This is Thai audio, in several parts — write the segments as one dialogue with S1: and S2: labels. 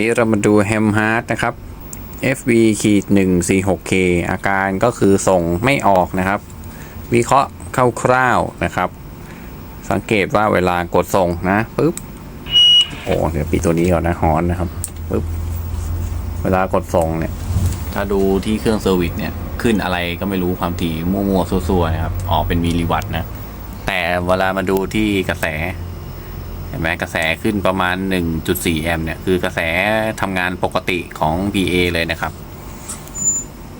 S1: นี้เรามาดูแฮมฮาร์ดนะครับ FV ขีด 146K อาการก็คือส่งไม่ออกนะครับ วิเคราะห์คร่าวๆนะครับ สังเกตว่าเวลากดส่งนะปึ๊บโอ้เดี๋ยวปิดตัวนี้ก่อนนะฮอนนะครับปึ๊บเวลากดส่งเนี่ย ถ้าดูที่เครื่องเซอร์วิสเนี่ย ขึ้นอะไรก็ไม่รู้ความถี่มั่วๆซัวๆนะครับออกเป็นมิลลิวัตต์นะ แต่เวลามาดูที่กระแส เห็นไหมกระแสขึ้นประมาณ 1.4 แอมป์เนี่ย คือกระแสทำงานปกติของ PA เลยนะครับ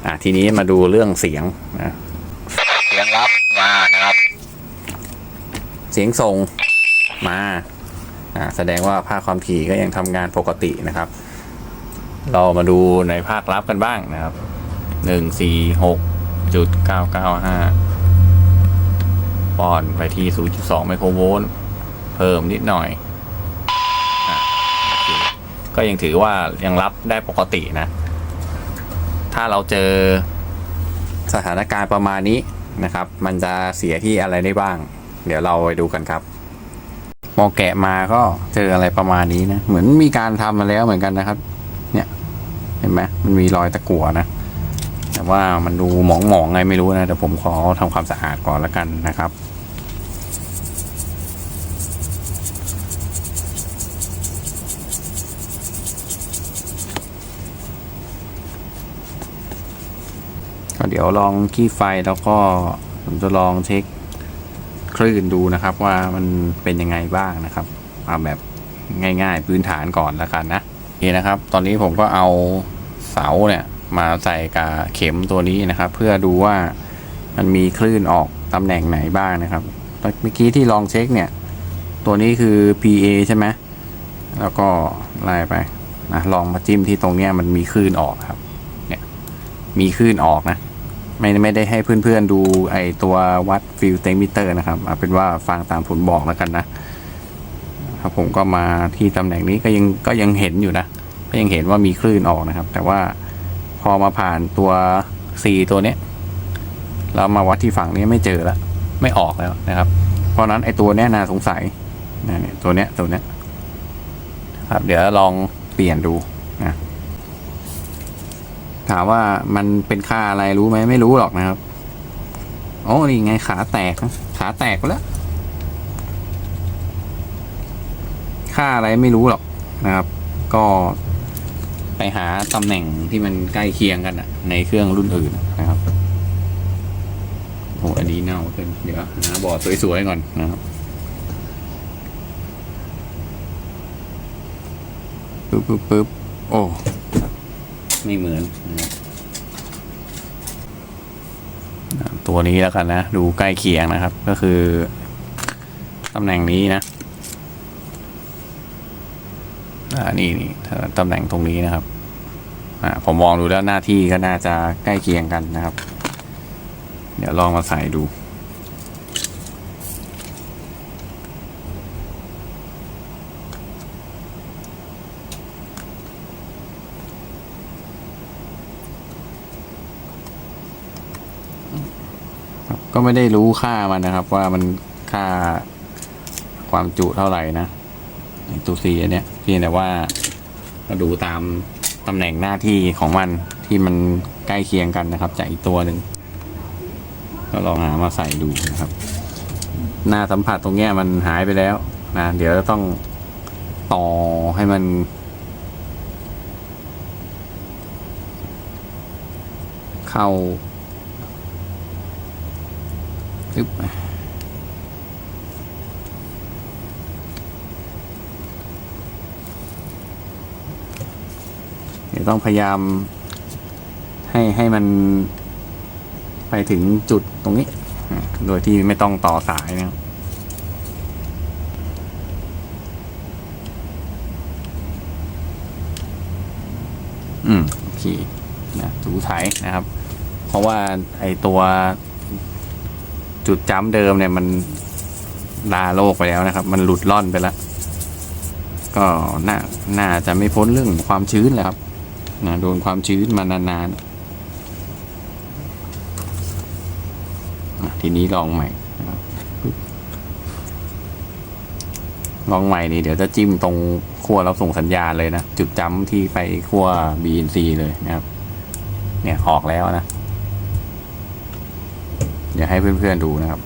S1: อะทีนี้มาดูเรื่องเสียงนะเสียงรับมานะครับ เสียงส่งมาอ่าแสดงว่าภาคความถี่ก็ยังทำงานปกตินะครับ เรามาดูในภาครับกันบ้างนะครับหนึ่งสี่หกจุดเก้าเก้าห้าปอนด์ไปที่ศูนย์จุดสองไมโครโวลต์ เพิ่มนิดหน่อยอก็ยังถือว่ายังรับได้ปกตินะ ถ้าเราเจอสถานการณ์ประมาณนี้นะครับ มันจะเสียที่อะไรได้บ้าง เดี๋ยวเราไปดูกันครับพอแกะมาก็เจออะไรประมาณนี้นะ เหมือนมีการทำมาแล้วเหมือนกันนะครับ เนี่ย เห็นไหมมันมีรอยตะกั่วนะ แต่ว่ามันดูหมองๆไงไม่รู้นะแต่ผมขอทำความสะอาดก่อนแล้วกันนะครับ เดี๋ยวลองขี้ไฟแล้วก็ผมจะลองเช็คคลื่นดูนะครับ ว่ามันเป็นยังไงบ้างนะครับเอาแบบง่าย ๆ พื้นฐานก่อนแล้วกันนะโอเคนะครับ ตอนนี้ผมก็เอาเสาเนี่ยมาใส่กับเข็มตัวนี้นะครับ เพื่อดูว่ามันมีคลื่นออกตำแหน่งไหนบ้างนะครับเมื่อกี้ที่ลองเช็คเนี่ย ตัวนี้คือ PA ใช่ไหมแล้วก็ไล่ไปนะลองมาจิ้มที่ตรงเนี้ยมันมีคลื่นออกครับ เนี่ยมีคลื่นออกนะ ไม่ไม่ได้ให้เพื่อนๆดูไอตัววัดฟิลเตมิเตอร์นะครับเอาเป็นว่าฟังตามผลบอกแล้วกันนะครับผมก็มาที่ตำแหน่งนี้ก็ยังก็ยังเห็นอยู่นะ ก็ยังเห็นว่ามีคลื่นออกนะครับ แต่ว่าพอมาผ่านตัว C ตัวเนี้ยแล้วมาวัดที่ฝั่งนี้ไม่เจอแล้วไม่ออกแล้วนะครับ เพราะนั้นไอตัวเนี้ยน่าสงสัยนะเนี่ยตัวเนี้ยตัวเนี้ยครับ เดี๋ยวลองเปลี่ยนดู ถามว่ามันเป็นค่าอะไรรู้ไหมไม่รู้หรอกนะครับ โอ้นี่ไงขาแตกขาแตกไปแล้ว ค่าอะไรไม่รู้หรอกนะครับ ก็ไปหาตำแหน่งที่มันใกล้เคียงกันอะในเครื่องรุ่นอื่นนะครับโอ้อันนี้เน่าขึ้นเดี๋ยวหาบอดสวยๆก่อนนะครับปึ๊บปึ๊บปึ๊บโอ้ ไม่เหมือนนะครับตัวนี้แล้วกันนะ ดูใกล้เคียงนะครับ ก็คือ ตำแหน่งนี้นะอ่านี่นี่ตำแหน่งตรงนี้นะครับอ่าผมมองดูแล้วหน้าที่ก็น่าจะใกล้เคียงกันนะครับ เดี๋ยวลองมาใส่ดู ก็ไม่ได้รู้ค่ามันนะครับ ว่ามันค่าความจุเท่าไหร่นะตัวซีอันเนี้ยเพียงแต่ว่าก็ดูตามตำแหน่งหน้าที่ของมันที่มันใกล้เคียงกันนะครับ จากอีกตัวหนึ่งก็ลองหามาใส่ดูนะครับ หน้าสัมผัสตรงเนี้ยมันหายไปแล้วนะเดี๋ยวจะต้องต่อให้มัน เข้า บเดี๋ยวต้องพยายาม ให้ให้มันไปถึงจุดตรงนี้ โดยที่ไม่ต้องต่อสายนะครับอืมโอเคนะถูไถนะครับ เพราะว่าไอตัว จุดจ้ำเดิมเนี่ยมันลาโลกไปแล้วนะครับ มันหลุดล่อนไปแล้ว ก็น่าน่าจะไม่พ้นเรื่องความชื้นแหละครับนะโดนความชื้นมานานๆทีนี้ลองใหม่ลองใหม่นี่เดี๋ยวจะจิ้มตรงขั้วรับส่งสัญญาณเลยนะ จุดจำที่ไปขั้ว BNC เลยนะครับ เนี่ยออกแล้วนะ ดี๋ยวให้เพื่อนๆดูนะครับ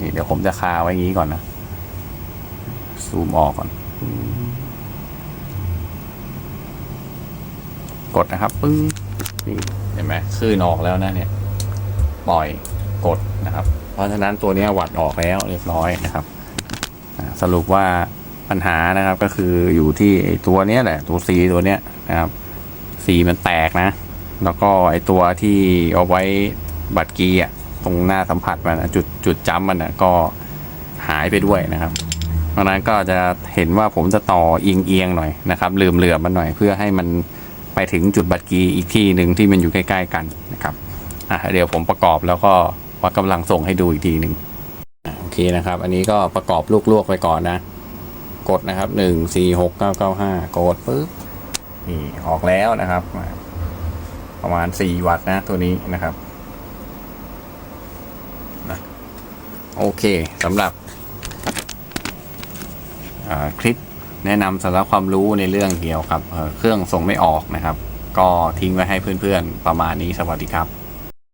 S1: นี่เดี๋ยวผมจะคาไว้อย่างนี้ก่อนนะ ซูมออกก่อน กดนะครับปึ้งนี่เห็นไหมคลื่นออกแล้วนะเนี่ย ปล่อยกดนะครับ เพราะฉะนั้นตัวนี้วัดออกแล้วเรียบร้อยนะครับ สรุปว่าปัญหานะครับก็คืออยู่ที่ตัวเนี้ยแหละ ตัว C ตัวเนี้ยนะครับสีมันแตกนะ แล้วก็ไอ้ตัวที่เอาไว้บัตรกีย์อะ ตรงหน้าสัมผัสมันอะจุดจุดจำมันอะก็หายไปด้วยนะครับ เพราะนั้นก็จะเห็นว่าผมจะต่อเอียงเอียงหน่อยนะครับลืมเหลื่อมมันหน่อยเพื่อให้มันไปถึงจุดบัตรกีอีกที่หนึ่งที่มันอยู่ใกล้ๆกันนะครับอะเดี๋ยวผมประกอบแล้วก็วัดกำลังส่งให้ดูอีกทีหนึ่งโอเคนะครับ อันนี้ก็ประกอบลวกๆไปก่อนนะ กดนะครับหนึ่งสี่หกเก้าเก้าห้ากดปุ๊บนี่ออกแล้วนะครับ ประมาณสี่วัตต์นะตัวนี้นะครับนะ โอเคสำหรับคลิปแนะนำสาระความรู้ในเรื่องเกี่ยวกับเครื่องส่งไม่ออกนะครับ ก็ทิ้งไว้ให้เพื่อนๆประมาณนี้สวัสดีครับ